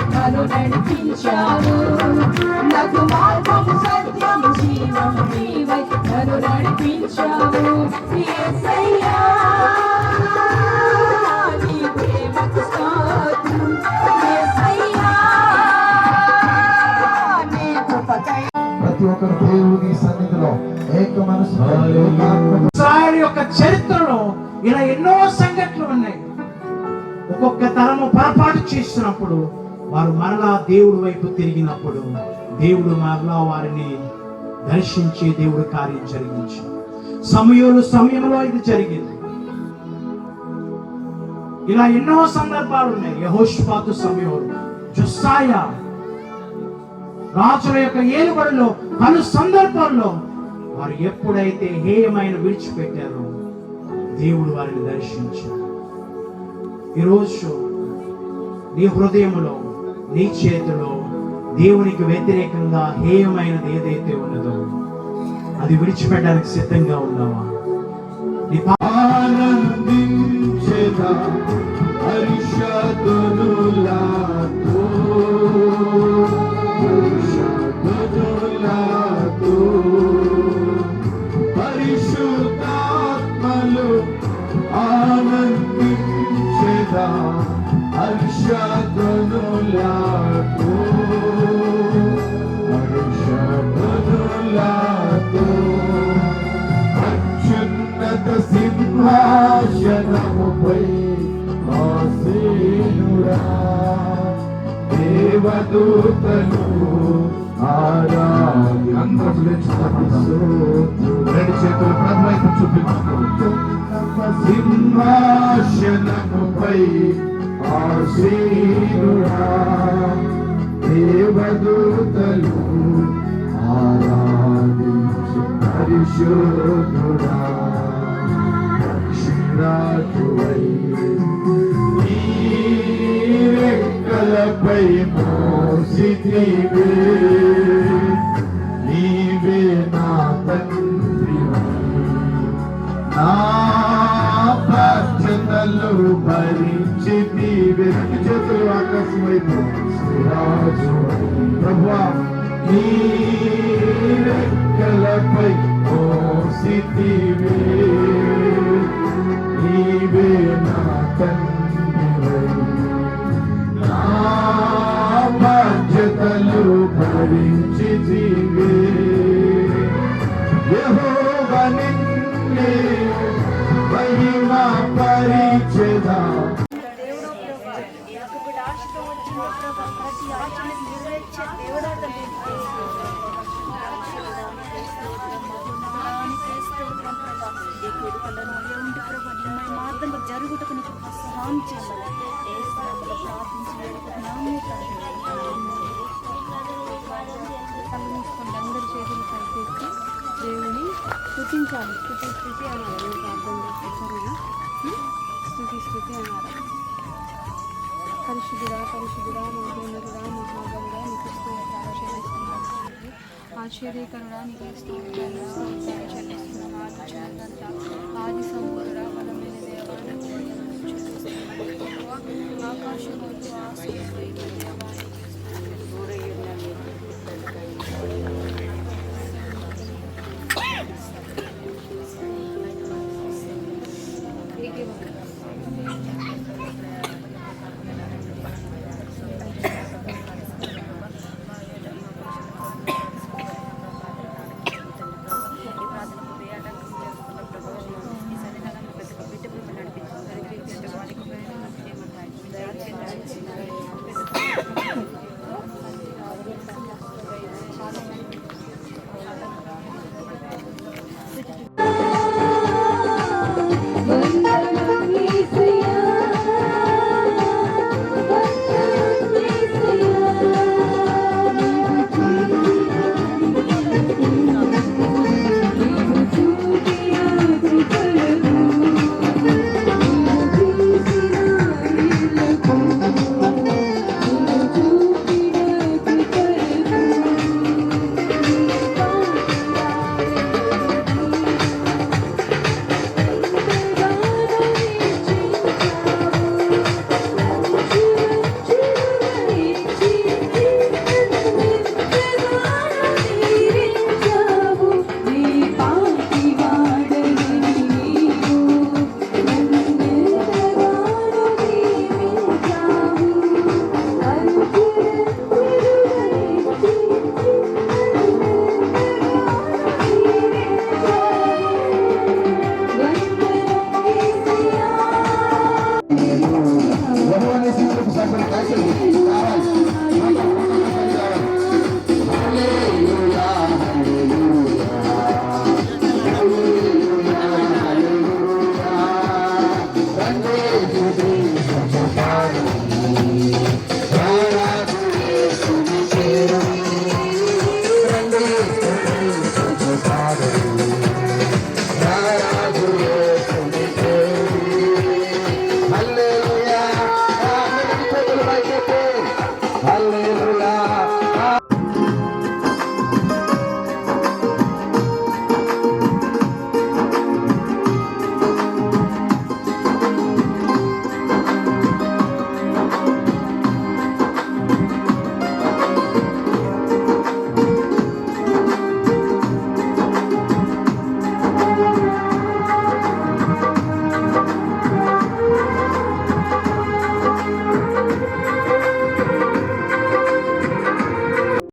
నడిపించావు. నాకు మార్గము సత్యము జీవము నీవై నన్ను నడిపించావు. యేసయ్యా నీ ప్రేమకు స్తోత్రం. యేసయ్యా నీ కృపకై. ప్రతి ఒక్కరు దేవుని సన్నిధిలో ఏక మనసు. ఇస్రాయల్ యొక్క చరిత్రలో ఇలా ఎన్నో సంఘటనలు ఉన్నాయి. ఒక్కొక్క తరము పొరపాటు చేసినప్పుడు వారు మరలా దేవుడి వైపు తిరిగినప్పుడు దేవుడు మరలా వారిని దర్శించి దేవుడు కార్యం జరిగించి. సమయంలో సమయంలో ఇది జరిగింది. ఇలా ఎన్నో సందర్భాలు ఉన్నాయి. యహోష్పాతు సమయంలో జుస్సాయ రాజుల యొక్క ఏలుబడిలో పలు సందర్భాల్లో వారు ఎప్పుడైతే హేయమైన విడిచిపెట్టారో దేవుడు వారిని దర్శించారు ఈరోజు నీ హృదయములో నీ చేతిలో దేవునికి వ్యతిరేకంగా హేయమైనది ఏదైతే ఉన్నదో అది విడిచిపెట్టడానికి సిద్ధంగా ఉన్నావా? నీ పా- హర్షధ్వనులతో అత్యున్నత సింహాసనముపై ఆసీనుడా. దేవదూతలు రెండు చేతులు ప్రభు వైపు చూపించుకో సింహాసనముపై ఆసీనుడా. దేవదూతలు ఆరాధించు పరిశుద్ధుడా రక్షిరాజువై నీ రెక్కలపై మోసితివే నీవే. నా తండ్రివై నా బాధ్యతలు భరించితివే రెండు చేతులు ఆకాశం వైపు. శ్రీరాజు ప్రభువా నీ రెక్కలపై మోసితివే ఈ కొడుకులను ఉండి మార్గంలో జరుగుటకు నీకు సహాయం చేయాలి ప్రార్థించి వేడుకుంటున్నాము కళ్ళు మూసుకోండి అందరి చేతులు దేవుని స్థుతించాలి. స్థుతి స్థుతి అన్నారు. ప్రార్థన చేస్తారుగా స్థుతి స్థుతి అన్నారు. పరిశుద్ధుడా పరిశుద్ధుడా మహోన్నతుడా మహాగరుడా నీకు స్తోత్రాలు చెల్లిస్తున్నాను తండ్రి. ఆశ్చర్యకరుడా నీకు ఆది సంపూర్ణ బలమైన దేవాలయం ఆకాశం